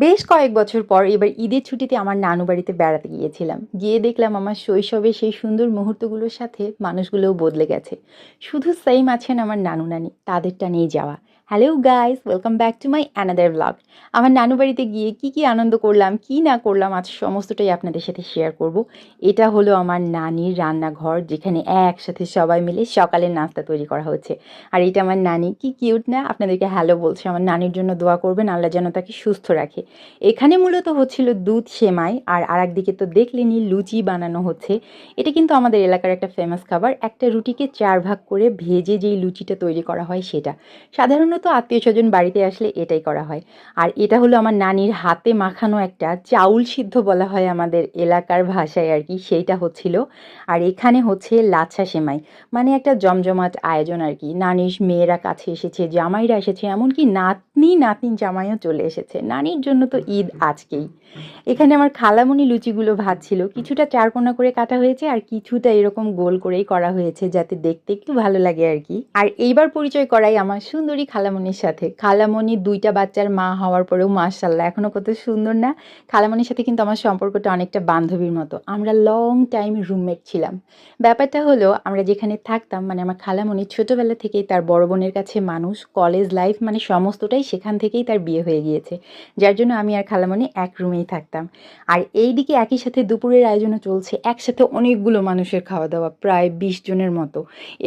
বেশ কয়েক বছর পর এবার ঈদের ছুটিতে আমার নানু বাড়িতে বেড়াতে গিয়েছিলাম। গিয়ে দেখলাম আমার শৈশবে সেই সুন্দর মুহূর্তগুলোর সাথে মানুষগুলোও বদলে গেছে। শুধু সেইম আছেন আমার নানু নানি তাদেরটা নিয়ে যাওয়া। Hello guys welcome back to my another blog আমার নানু বাড়িতে গিয়ে কি কি আনন্দ করলাম, কি না করলাম, আজ সমস্তটাই আপনাদের সাথে শেয়ার করব। এটা হলো আমার নানির রান্নাঘর, যেখানে একসাথে সবাই মিলে সকালের নাস্তা তৈরি করা হচ্ছে। আর এটা আমার নানি, কি কিউট না? আপনাদেরকে হ্যালো বলছে, আমার নানির জন্য দোয়া করবেন, আল্লাহ যেন তাকে সুস্থ রাখে। এখানে মূলত হচ্ছিল দুধ সেমাই, আর আরেকদিকে তো দেখলেনি লুচি বানানো হচ্ছে। এটা কিন্তু আমাদের এলাকার একটা ফেমাস খাবার। একটা রুটিকে চার ভাগ করে ভেজে যেই লুচিটা তৈরি করা হয় সেটা। সাধারণত আত্মীয় স্বজন বাড়িতে আসলে এটাই করা হয়। আর এটা হলো আমার নানির হাতে মাখানো একটা চাউল সিদ্ধ বলা হয় আমাদের এলাকার ভাষায় আর কি, সেইটা হচ্ছিল। আর এখানে হচ্ছে লাচ্ছা সেমাই মানে একটা জমজমাট আয়োজন আর কি। নানির মেয়েরা কাছে এসেছে, জামাইরা এসেছে, এমনকি নাতনি, নাতিন জামাইও চলে এসেছে। নানির জন্য তো ঈদ আজকেই। এখানে আমার খালামণি লুচিগুলো ভাজছিল। কিছুটা চারকোনা করে কাটা হয়েছে আর কিছুটা এরকম গোল করেই করা হয়েছে যাতে দেখতে একটু ভালো লাগে আর কি। আর এইবার পরিচয় করাই আমার সুন্দরী খালামণির সাথে। খালামণি দুইটা বাচ্চার মা হওয়ার পরেও মাশাল্লাহ এখনও কত সুন্দর না? খালামণির সাথে কিন্তু আমার সম্পর্কটা অনেকটা বান্ধবীর মতো। আমরা লং টাইম রুমমেট ছিলাম। ব্যাপারটা হলো, আমরা যেখানে থাকতাম মানে আমার খালামণি ছোটোবেলা থেকেই তার বড় বোনের কাছে মানুষ। কলেজ লাইফ মানে সমস্তটাই সেখান থেকেই তার বিয়ে হয়ে গিয়েছে। যার জন্য আমি আর খালামণি এক রুমেই থাকতাম। আর এই দিকে একই সাথে দুপুরের আয়োজনও চলছে। একসাথে অনেকগুলো মানুষের খাওয়া দাওয়া প্রায় বিশ জনের মতো।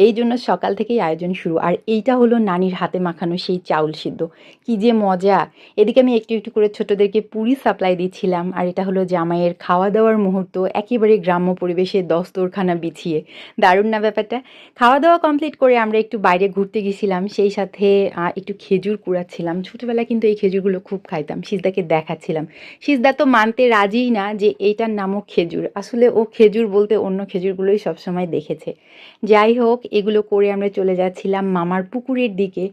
এই জন্য সকাল থেকেই আয়োজন শুরু। আর এইটা হলো নানির হাতে মাখানো সেই চাউল সিদ্ধ। কি যে মজা! এদিকে আমি একটু একটু করে ছোটদেরকে পুরি সাপ্লাই দিচ্ছিলাম, আর এটা হলো জামাইয়ের খাওয়া দাওয়ার মুহূর্ত, একেবারে গ্রাম্য পরিবেশে দস্তরখানা বিছিয়ে। দারুণ না ব্যাপারটা? খাওয়া দাওয়া কমপ্লিট করে আমরা একটু বাইরে ঘুরতে গেছিলাম, সেই সাথে একটু খেজুর কুড়াচ্ছিলাম। ছোটোবেলায় কিন্তু এই খেজুরগুলো খুব খাইতাম, সিজদাকে দেখাচ্ছিলাম। সিজদা তো মানতে রাজিই না যে এইটার নামও খেজুর। আসলে ও খেজুর বলতে অন্য খেজুরগুলোই সবসময় দেখেছে। যাই হোক, এগুলো করে আমরা চলে যাচ্ছিলাম মামার পুকুরের দিকে।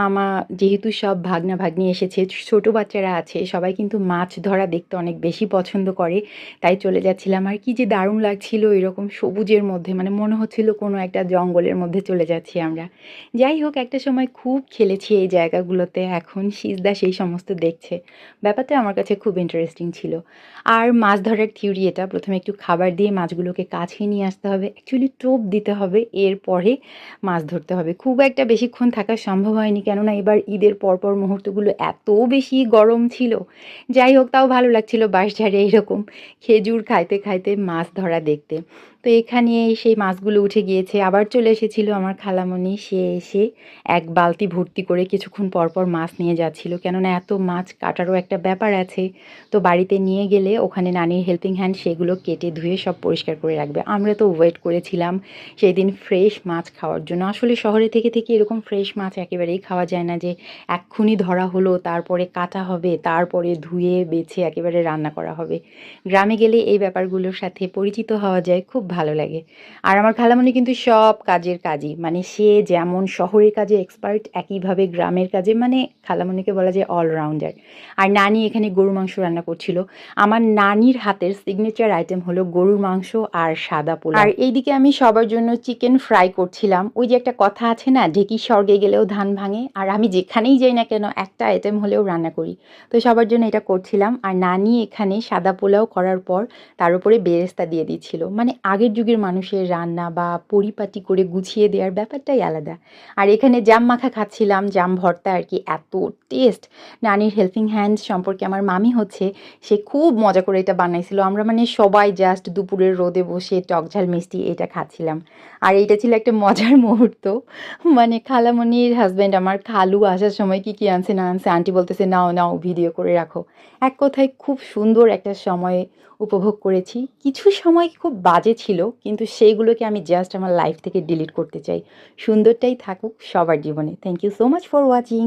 মামা যেহেতু সব ভাগনা ভাগ্নি এসেছে, ছোট বাচ্চারা আছে, সবাই কিন্তু মাছ ধরা দেখতে অনেক বেশি পছন্দ করে। তাই চলে যাচ্ছিলাম। আর কি যে দারুণ লাগছিল এরকম সবুজের মধ্যে মানে মনে হচ্ছিল কোনো একটা জঙ্গলের মধ্যে চলে যাচ্ছি আমরা। যাই হোক, একটা সময় খুব খেলেছি এই জায়গাগুলোতে। এখন সিজদা সেই সমস্ত দেখছে। ব্যাপারটা আমার কাছে খুব ইন্টারেস্টিং ছিল। আর মাছ ধরার থিওরি এটা, প্রথমে একটু খাবার দিয়ে মাছগুলোকে কাছে নিয়ে আসতে হবে। অ্যাকচুয়ালি টোপ দিতে হবে, এরপরে মাছ ধরতে হবে। খুব একটা বেশিক্ষণ থাকা সম্ভব হয়নি কেননা এবার ঈদের পরপর মুহূর্তগুলো এত বেশি গরম ছিল। যাই হোক, তাও ভালো লাগছিল বাঁশঝাড়ে এরকম খেজুর খাইতে খাইতে মাছ ধরা দেখতে। তো এখানে সেই মাছগুলো উঠে গিয়েছে। আবার চলে এসেছিল আমার খালামণি। সে এসে এক বালতি ভর্তি করে কিছুক্ষণ পরপর মাছ নিয়ে যাচ্ছিল। কেননা এত মাছ কাটারও একটা ব্যাপার আছে। তো বাড়িতে নিয়ে গেলে ওখানে নানির হেল্পিং হ্যান্ড সেগুলো কেটে ধুয়ে সব পরিষ্কার করে রাখবে। আমরা তো ওয়েট করেছিলাম সেই দিন ফ্রেশ মাছ খাওয়ার জন্য। আসলে শহরে থেকে থেকে এরকম ফ্রেশ মাছ একেবারেই খাওয়া যায় না যে এক্ষুনি ধরা হলো, তারপরে কাটা হবে, তারপরে ধুয়ে, বেছে একেবারে রান্না করা হবে। গ্রামে গেলে এই ব্যাপারগুলোর সাথে পরিচিত হওয়া যায়। খুব ভালো লাগে। আর আমার খালামণি কিন্তু সব কাজের কাজই। মানে সে যেমন শহরের কাজে এক্সপার্ট একইভাবে গ্রামের কাজে মানে খালামণিকে বলা যায় অলরাউন্ডার আর নানি এখানে গরুর মাংস রান্না করছিল। আমার নানির হাতের সিগনেচার আইটেম হলো গরুর মাংস আর সাদা পোলাও। আর এইদিকে আমি সবার জন্য চিকেন ফ্রাই করছিলাম। ওই যে একটা কথা আছে না, ঢেকি স্বর্গে গেলেও ধান ভাঙে। আর আমি যেখানেই যাই না কেন, একটা আইটেম হলেও রান্না করি। তো সবার জন্য এটা করছিলাম। আর নানি এখানে সাদা পোলাও করার পর তার উপরে বেরেস্তা দিয়ে দিচ্ছিল। মানে আগের যুগের মানুষের রান্না বা পরিপাটি করে গুছিয়ে দেওয়ার ব্যাপারটাই আলাদা। আর এখানে জাম মাখা খাচ্ছিলাম, জাম ভর্তা আর কি, এত টেস্ট নানির হেল্পিং হ্যান্ড সম্পর্কে আমার মামি হচ্ছে, সে খুব মজা করে এটা বানাইছিল। আমরা মানে সবাই জাস্ট দুপুরের রোদে বসে টকঝাল মিষ্টি এটা খাচ্ছিলাম। আর এইটা ছিল একটা মজার মুহূর্ত। মানে খালামণির হাজব্যান্ড আমার, খালু আসার সময় কি কি আনছে না আনছে আন্টি বলতেছে, নাও নাও ভিডিও করে রাখো। এক কথায় খুব সুন্দর একটা সময় উপভোগ করেছি। কিছু সময় খুব বাজে ছিল, কিন্তু সেইগুলোকে আমি জাস্ট আমার লাইফ থেকে ডিলিট করতে চাই। সুন্দরটাই থাকুক সবার জীবনে। Thank you so much for watching